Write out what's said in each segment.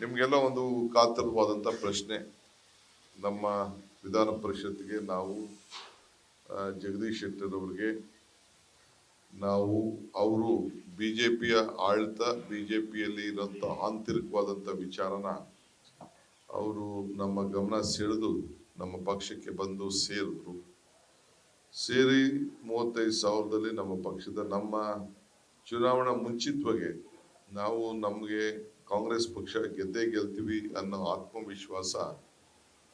ನಿಮಗೆಲ್ಲ ಒಂದು ಕಾತರವಾದಂಥ ಪ್ರಶ್ನೆ. ನಮ್ಮ ವಿಧಾನ ಪರಿಷತ್ಗೆ ನಾವು ಜಗದೀಶ್ ಶೆಟ್ಟರ್ ಅವರಿಗೆ ನಾವು, ಅವರು ಬಿ ಜೆ ಪಿಯ ಆಳ್ತ ಬಿ ಜೆ ಪಿಯಲ್ಲಿ ಇರೋಂಥ ಆಂತರಿಕವಾದಂಥ ವಿಚಾರನ ಅವರು ನಮ್ಮ ಗಮನ ಸೆಳೆದು ನಮ್ಮ ಪಕ್ಷಕ್ಕೆ ಬಂದು ಸೇರಿದ್ರು. ಸೇರಿ ಮೂವತ್ತೈದು ಸಾವಿರದಲ್ಲಿ ನಮ್ಮ ಪಕ್ಷದ ನಮ್ಮ ಚುನಾವಣಾ ಮುಂಚಿತವಾಗಿ ನಾವು ನಮಗೆ ಕಾಂಗ್ರೆಸ್ ಪಕ್ಷ ಗೆದ್ದೇ ಗೆಲ್ತೀವಿ ಅನ್ನೋ ಆತ್ಮವಿಶ್ವಾಸ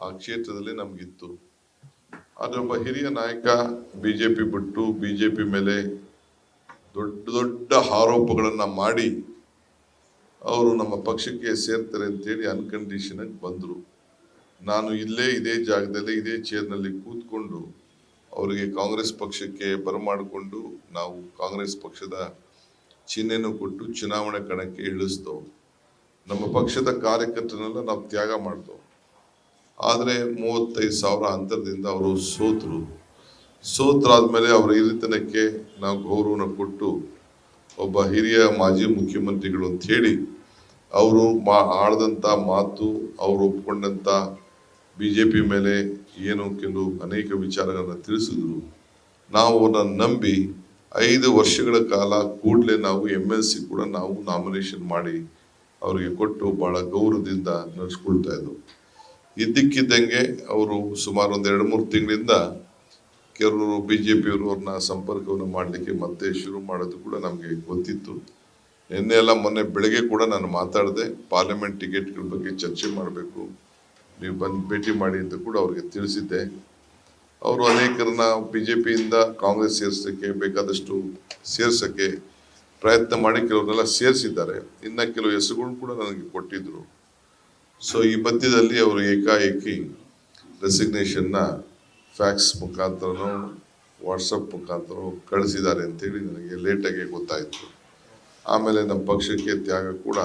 ಆ ಕ್ಷೇತ್ರದಲ್ಲಿ ನಮಗಿತ್ತು. ಆದರೆ ಒಬ್ಬ ಹಿರಿಯ ನಾಯಕ ಬಿ ಜೆ ಪಿ ಬಿಟ್ಟು ಪಿ ಮೇಲೆ ದೊಡ್ಡ ದೊಡ್ಡ ಆರೋಪಗಳನ್ನು ಮಾಡಿ ಅವರು ನಮ್ಮ ಪಕ್ಷಕ್ಕೆ ಸೇರ್ತಾರೆ ಅಂತೇಳಿ ಅನ್ಕಂಡೀಷನಾಗಿ ಬಂದರು. ನಾನು ಇಲ್ಲೇ ಇದೇ ಜಾಗದಲ್ಲಿ ಇದೇ ಚೇರ್ನಲ್ಲಿ ಕೂತ್ಕೊಂಡು ಅವರಿಗೆ ಕಾಂಗ್ರೆಸ್ ಪಕ್ಷಕ್ಕೆ ಬರಮಾಡಿಕೊಂಡು ನಾವು ಕಾಂಗ್ರೆಸ್ ಪಕ್ಷದ ಚಿಹ್ನೆನೂ ಕೊಟ್ಟು ಚುನಾವಣೆ ಕಣಕ್ಕೆ ಇಳಿಸ್ದವು ನಮ್ಮ ಪಕ್ಷದ ಕಾರ್ಯಕರ್ತರನ್ನೆಲ್ಲ ನಾವು ತ್ಯಾಗ ಮಾಡ್ತೇವೆ. ಆದರೆ ಮೂವತ್ತೈದು ಸಾವಿರ ಅಂತರದಿಂದ ಅವರು ಸೋತರು. ಸೋತರಾದ್ಮೇಲೆ ಅವರ ಹಿರಿತನಕ್ಕೆ ನಾವು ಗೌರವನ ಕೊಟ್ಟು ಒಬ್ಬ ಹಿರಿಯ ಮಾಜಿ ಮುಖ್ಯಮಂತ್ರಿಗಳು ಅಂತ ಹೇಳಿ ಅವರು ಮಾ ಆಡ್ದಂಥ ಮಾತು, ಅವರು ಒಪ್ಕೊಂಡಂಥ ಬಿ ಜೆ ಪಿ ಮೇಲೆ ಏನು ಕೆಲವು ಅನೇಕ ವಿಚಾರಗಳನ್ನು ತಿಳಿಸಿದ್ರು. ನಾವು ಅವ್ರನ್ನ ನಂಬಿ ಐದು ವರ್ಷಗಳ ಕಾಲ ಕೂಡಲೇ ನಾವು ಎಂ ಎಲ್ ಸಿ ಕೂಡ ನಾವು ನಾಮಿನೇಷನ್ ಮಾಡಿ ಅವರಿಗೆ ಕೊಟ್ಟು ಬಹಳ ಗೌರವದಿಂದ ನಡೆಸ್ಕೊಳ್ತಾ ಇದ್ವು. ಇದ್ದಕ್ಕಿದ್ದಂಗೆ ಅವರು ಸುಮಾರು ಒಂದು ಎರಡು ಮೂರು ತಿಂಗಳಿಂದ ಕೆಲವರು ಬಿ ಜೆ ಪಿಯವರು ಅವ್ರನ್ನ ಸಂಪರ್ಕವನ್ನು ಮಾಡಲಿಕ್ಕೆ ಮತ್ತೆ ಶುರು ಮಾಡೋದು ಕೂಡ ನಮಗೆ ಗೊತ್ತಿತ್ತು. ನಿನ್ನೆ ಎಲ್ಲ ಮೊನ್ನೆ ಬೆಳಗ್ಗೆ ಕೂಡ ನಾನು ಮಾತಾಡಿದೆ ಪಾರ್ಲಿಮೆಂಟ್ ಟಿಕೆಟ್ಗಳ ಬಗ್ಗೆ ಚರ್ಚೆ ಮಾಡಬೇಕು, ನೀವು ಬಂದು ಭೇಟಿ ಮಾಡಿ ಅಂತ ಕೂಡ ಅವ್ರಿಗೆ ತಿಳಿಸಿದ್ದೆ. ಅವರು ಅನೇಕರನ್ನ ಬಿ ಜೆ ಪಿಯಿಂದ ಕಾಂಗ್ರೆಸ್ ಸೇರಿಸೋಕ್ಕೆ ಬೇಕಾದಷ್ಟು ಸೇರ್ಸೋಕ್ಕೆ ಪ್ರಯತ್ನ ಮಾಡಿ ಕೆಲವ್ರನ್ನೆಲ್ಲ ಸೇರಿಸಿದ್ದಾರೆ. ಇನ್ನ ಕೆಲವು ಹೆಸರುಗಳು ಕೂಡ ನನಗೆ ಕೊಟ್ಟಿದ್ರು. ಸೊ ಈ ಮಧ್ಯದಲ್ಲಿ ಅವರು ಏಕಾಏಕಿ ರೆಸಿಗ್ನೇಷನ್ನ ಫ್ಯಾಕ್ಸ್ ಮುಖಾಂತರನೋ ವಾಟ್ಸಪ್ ಮುಖಾಂತರ ಕಳಿಸಿದ್ದಾರೆ ಅಂತೇಳಿ ನನಗೆ ಲೇಟಾಗಿ ಗೊತ್ತಾಯಿತು. ಆಮೇಲೆ ನಮ್ಮ ಪಕ್ಷಕ್ಕೆ ತ್ಯಾಗ ಕೂಡ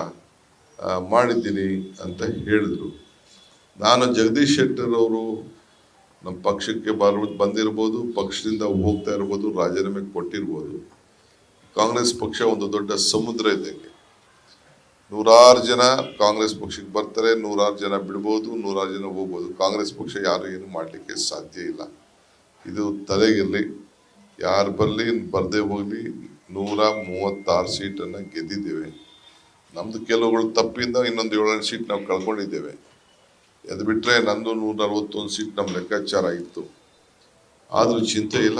ಮಾಡಿದ್ದೀನಿ ಅಂತ ಹೇಳಿದರು. ನಾನು ಜಗದೀಶ್ ಶೆಟ್ಟರ್ ಅವರು ನಮ್ಮ ಪಕ್ಷಕ್ಕೆ ಬರ್ ಬಂದಿರ್ಬೋದು, ಪಕ್ಷದಿಂದ ಹೋಗ್ತಾ ಇರ್ಬೋದು ರಾಜೀನಾಮೆ ಕೊಟ್ಟಿರ್ಬೋದು. ಕಾಂಗ್ರೆಸ್ ಪಕ್ಷ ಒಂದು ದೊಡ್ಡ ಸಮುದ್ರ ಇದ್ದಂಗೆ ನೂರಾರು ಜನ ಕಾಂಗ್ರೆಸ್ ಪಕ್ಷಕ್ಕೆ ಬರ್ತಾರೆ, ನೂರಾರು ಜನ ಬಿಡ್ಬೋದು, ನೂರಾರು ಜನ ಹೋಗ್ಬೋದು. ಕಾಂಗ್ರೆಸ್ ಪಕ್ಷ ಯಾರು ಏನು ಮಾಡಲಿಕ್ಕೆ ಸಾಧ್ಯ ಇಲ್ಲ. ಇದು ತಲೆಗಿರಲಿ. ಯಾರು ಬರಲಿ, ಬರದೇ ಹೋಗಲಿ. ನೂರ ಮೂವತ್ತಾರು ಸೀಟನ್ನು ಗೆದ್ದಿದ್ದೇವೆ. ನಮ್ಮದು ಕೆಲವುಗಳು ತಪ್ಪಿಂದ ಇನ್ನೊಂದು ಏಳೆಂಟು ಸೀಟ್ ನಾವು ಕಳ್ಕೊಂಡಿದ್ದೇವೆ. ಅದು ಬಿಟ್ಟರೆ ನಂದು ನೂರ ನಲವತ್ತೊಂದು ಸೀಟ್ ನಮ್ಮ ಲೆಕ್ಕಾಚಾರ ಇತ್ತು. ಆದರೂ ಚಿಂತೆ ಇಲ್ಲ.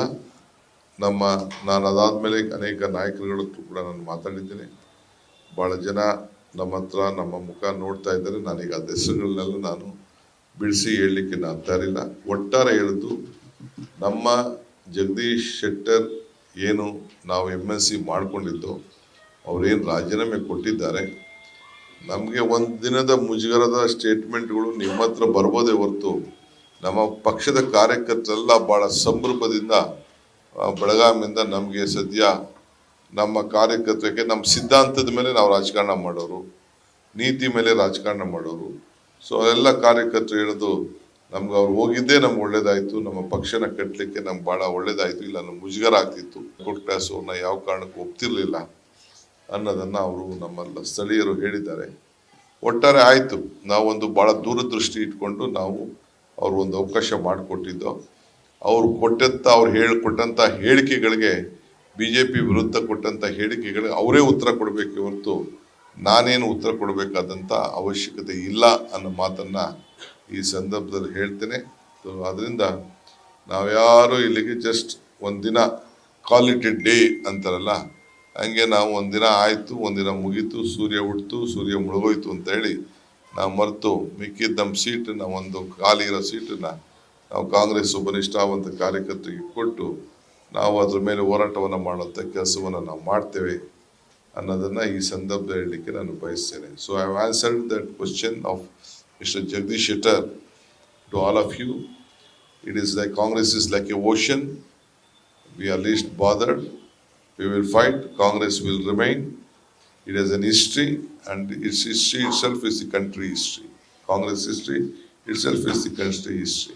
ನಮ್ಮ ನಾನು ಅದಾದ ಮೇಲೆ ಅನೇಕ ನಾಯಕರುಗಳು ಕೂಡ ನಾನು ಮಾತಾಡಿದ್ದೇನೆ. ಭಾಳ ಜನ ನಮ್ಮ ಹತ್ರ, ನಮ್ಮ ಮುಖ ನೋಡ್ತಾ ಇದ್ದಾರೆ. ನಾನೀಗ ಆ ಹೆಸರುಗಳನ್ನೆಲ್ಲ ನಾನು ಬಿಡಿಸಿ ಹೇಳಲಿಕ್ಕೆ ನಾನು ತಯಾರಿಲ್ಲ. ಒಟ್ಟಾರೆ ಹೇಳಿದ್ದು ನಮ್ಮ ಜಗದೀಶ್ ಶೆಟ್ಟರ್ ಏನು ನಾವು ಎಂ ಎಸ್ ಸಿ ಮಾಡಿಕೊಂಡಿದ್ದೋ, ಅವರೇನು ರಾಜೀನಾಮೆ ಕೊಟ್ಟಿದ್ದಾರೆ ನಮಗೆ ಒಂದು ದಿನದ ಮುಜುಗರದ ಸ್ಟೇಟ್ಮೆಂಟ್ಗಳು ನಿಮ್ಮ ಹತ್ರ ಬರ್ಬೋದೇ ಹೊರತು ನಮ್ಮ ಪಕ್ಷದ ಕಾರ್ಯಕರ್ತರೆಲ್ಲ ಭಾಳ ಸಂಭ್ರಮದಿಂದ ಬೆಳಗಾವಿಯಿಂದ ನಮಗೆ ಸದ್ಯ ನಮ್ಮ ಕಾರ್ಯಕರ್ತಕ್ಕೆ ನಮ್ಮ ಸಿದ್ಧಾಂತದ ಮೇಲೆ ನಾವು ರಾಜಕಾರಣ ಮಾಡೋರು, ನೀತಿ ಮೇಲೆ ರಾಜಕಾರಣ ಮಾಡೋರು. ಸೊ ಎಲ್ಲ ಕಾರ್ಯಕರ್ತರು ಹೇಳೋದು ನಮ್ಗೆ ಅವ್ರು ಹೋಗಿದ್ದೇ ನಮ್ಗೆ ಒಳ್ಳೇದಾಯ್ತು, ನಮ್ಮ ಪಕ್ಷನ ಕಟ್ಟಲಿಕ್ಕೆ ನಮ್ಗೆ ಭಾಳ ಒಳ್ಳೇದಾಯ್ತು, ಇಲ್ಲ ನಮ್ಗೆ ಮುಜುಗರ ಆಗ್ತಿತ್ತು. ಕೋರ್ಟ್ ಕ್ಲಾಸ್ ಅವ್ರನ್ನ ಯಾವ ಕಾರಣಕ್ಕೂ ಒಪ್ತಿರ್ಲಿಲ್ಲ. ಅನ್ನೋದನ್ನ ಅವರು ನಮ್ಮ ಸ್ಥಳೀಯರು ಹೇಳಿದ್ದಾರೆ. ಒಟ್ಟಾರೆ ಆಯಿತು, ನಾವೊಂದು ಭಾಳ ದೂರದೃಷ್ಟಿ ಇಟ್ಕೊಂಡು ನಾವು ಅವರು ಒಂದು ಅವಕಾಶ ಮಾಡಿಕೊಟ್ಟಿದ್ದು. ಅವರು ಕೊಟ್ಟಂಥ ಅವ್ರು ಹೇಳಿಕೊಟ್ಟಂಥ ಹೇಳಿಕೆಗಳಿಗೆ ಬಿ ಜೆ ಪಿ ವಿರುದ್ಧ ಕೊಟ್ಟಂಥ ಹೇಳಿಕೆಗಳಿಗೆ ಅವರೇ ಉತ್ತರ ಕೊಡಬೇಕು ಹೊರತು ನಾನೇನು ಉತ್ತರ ಕೊಡಬೇಕಾದಂಥ ಅವಶ್ಯಕತೆ ಇಲ್ಲ ಅನ್ನೋ ಮಾತನ್ನು ಈ ಸಂದರ್ಭದಲ್ಲಿ ಹೇಳ್ತೇನೆ. ಅದರಿಂದ ನಾವ್ಯಾರು ಇಲ್ಲಿಗೆ ಜಸ್ಟ್ ಒಂದಿನ ಕ್ವಾಲಿಟಿ ಡೇ ಅಂತಾರಲ್ಲ ಹಂಗೆ ನಾವು ಒಂದಿನ ಆಯಿತು ಒಂದಿನ ಮುಗೀತು, ಸೂರ್ಯ ಹುಟ್ಟಿತು ಸೂರ್ಯ ಮುಳುಗೋಯ್ತು ಅಂತ ಹೇಳಿ ನಾವು ಮರೆತು ಮಿಕ್ಕಿದ್ದ ನಮ್ಮ ಸೀಟನ್ನ, ಒಂದು ಖಾಲಿ ಇರೋ ಸೀಟನ್ನ ನಾವು ಕಾಂಗ್ರೆಸ್ ಒಬ್ಬ ನಿಷ್ಠಾವಂತ ಕಾರ್ಯಕರ್ತರಿಗೆ ಕೊಟ್ಟು ನಾವು ಅದ್ರ ಮೇಲೆ ಹೋರಾಟವನ್ನು ಮಾಡುವಂಥ ಕೆಲಸವನ್ನು ನಾವು ಮಾಡ್ತೇವೆ ಅನ್ನೋದನ್ನು ಈ ಸಂದರ್ಭ ಹೇಳಲಿಕ್ಕೆ ನಾನು ಬಯಸ್ತೇನೆ. So I have answered that question of mister Jagadish Shettar to all of you it is like Congress is like a ocean we are least bothered. We will fight. Congress will remain. It has an history, and its history itself is the country history. Congress history itself is the country history.